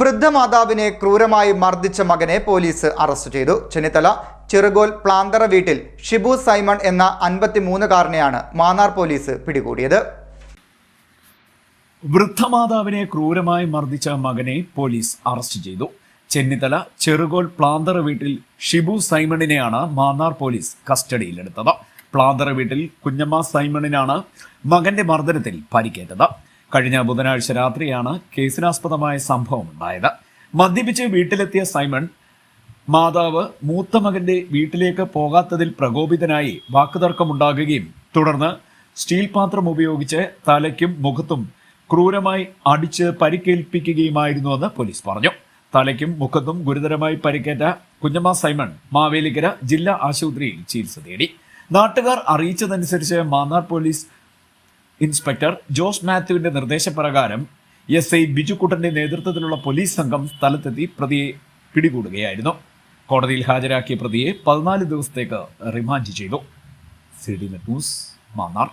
വൃദ്ധമാതാവിനെ ക്രൂരമായി മർദ്ദിച്ച മകനെ പോലീസ് അറസ്റ്റ് ചെയ്തു. ചെന്നിത്തല ചെറുകോൽ പ്ലാന്തറ വീട്ടിൽ ഷിബു സൈമൺ എന്ന അൻപത്തിമൂന്നുകാരനെയാണ് മാന്നാർ പോലീസ് പിടികൂടിയത്. വൃദ്ധമാതാവിനെ ക്രൂരമായി മർദ്ദിച്ച മകനെ പോലീസ് അറസ്റ്റ് ചെയ്തു. ചെന്നിത്തല ചെറുകോൽ പ്ലാന്തറ വീട്ടിൽ ഷിബു സൈമണിനെയാണ് മാന്നാർ പോലീസ് കസ്റ്റഡിയിലെടുത്തത്. പ്ലാന്തറ വീട്ടിൽ കുഞ്ഞമ്മ സൈമണിനാണ് മകന്റെ മർദ്ദനത്തിൽ പരിക്കേറ്റത്. കഴിഞ്ഞ ബുധനാഴ്ച രാത്രിയാണ് കേസിനാസ്പദമായ സംഭവം ഉണ്ടായത്. മദ്യപിച്ച് വീട്ടിലെത്തിയ സൈമൺ മാതാവ് മൂത്ത മകന്റെ വീട്ടിലേക്ക് പോകാത്തതിൽ പ്രകോപിതനായി വാക്കുതർക്കമുണ്ടാകുകയും തുടർന്ന് സ്റ്റീൽ പാത്രം ഉപയോഗിച്ച് തലയ്ക്കും മുഖത്തും ക്രൂരമായി അടിച്ച് പരിക്കേൽപ്പിക്കുകയുമായിരുന്നുവെന്ന് പോലീസ് പറഞ്ഞു. തലയ്ക്കും മുഖത്തും ഗുരുതരമായി പരിക്കേറ്റ കുഞ്ഞമ്മ സൈമൺ മാവേലിക്കര ജില്ലാ ആശുപത്രിയിൽ ചികിത്സ തേടി നാട്ടുകാർ അറിയിച്ചതനുസരിച്ച് മാന്നാർ പോലീസ് ഇൻസ്പെക്ടർ ജോസ് മാത്യുവിന്റെ നിർദ്ദേശപ്രകാരം എസ് ഐ ബിജുക്കുട്ടന്റെ നേതൃത്വത്തിലുള്ള പോലീസ് സംഘം സ്ഥലത്തെത്തി പ്രതിയെ പിടികൂടുകയായിരുന്നു. കോടതിയിൽ ഹാജരാക്കിയ പ്രതിയെ പതിനാല് ദിവസത്തേക്ക് റിമാൻഡ് ചെയ്തു. C D news Mannar.